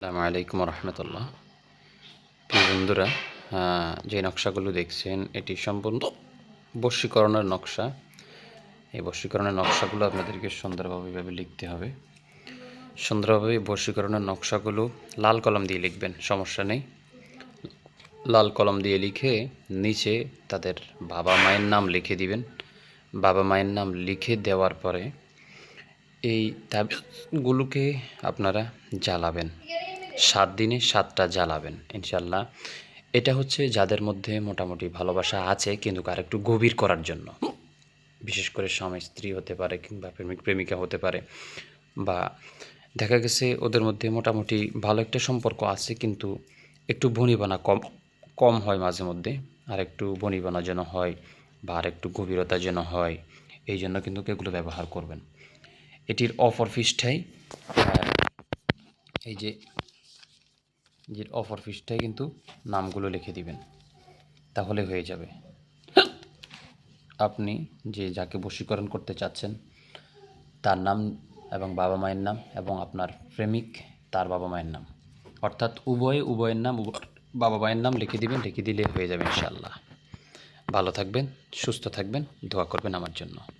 আসসালামু আলাইকুম রহমতুল্লাহ বন্ধুরা যে নকশাগুলো দেখছেন, এটি সম্পূর্ণ বশীকরণের নকশা। এই বশীকরণের নকশাগুলো আপনাদেরকে সুন্দরভাবে লিখতে হবে। সুন্দরভাবে বশীকরণের নকশাগুলো লাল কলম দিয়ে লিখবেন, সমস্যা নেই। লাল কলম দিয়ে লিখে নিচে তাদের বাবা মায়ের নাম লিখে দিবেন। বাবা মায়ের নাম লিখে দেওয়ার পরে এই তাবিজগুলোকে আপনারা জ্বালাবেন। সাত দিনে সাতটা জ্বালাবেন ইনশাল্লাহ এটা হচ্ছে যাদের মধ্যে মোটামুটি ভালোবাসা আছে, কিন্তু আর একটু গভীর করার জন্য। বিশেষ করে স্বামী, স্ত্রী হতে পারে কিংবা প্রেমিক, প্রেমিকা হতে পারে। বা দেখা গেছে ওদের মধ্যে মোটামুটি ভালো একটা সম্পর্ক আছে, কিন্তু একটু বনিবানা কম কম হয় মাঝে মধ্যে। আর একটু বনিবানা যেন হয় বা আর একটু গভীরতা যেন হয়, এই জন্য কিন্তু এগুলো ব্যবহার করবেন। এটির অফার ফিসটাই এই যে যে অফার ফিসটাই কিন্তু নামগুলো লিখে দিবেন। তাহলে হয়ে যাবে। আপনি যে যাকে বশীকরণ করতে চাচ্ছেন, তার নাম এবং বাবা মায়ের নাম এবং আপনার প্রেমিক, তার বাবা মায়ের নাম। অর্থাৎ উভয়ে উভয়ের নাম বাবা মায়ের নাম লিখে দিবেন, লিখে দিলে হয়ে যাবে ইনশাল্লাহ ভালো থাকবেন, সুস্থ থাকবেন, দোয়া করবেন আমার জন্য।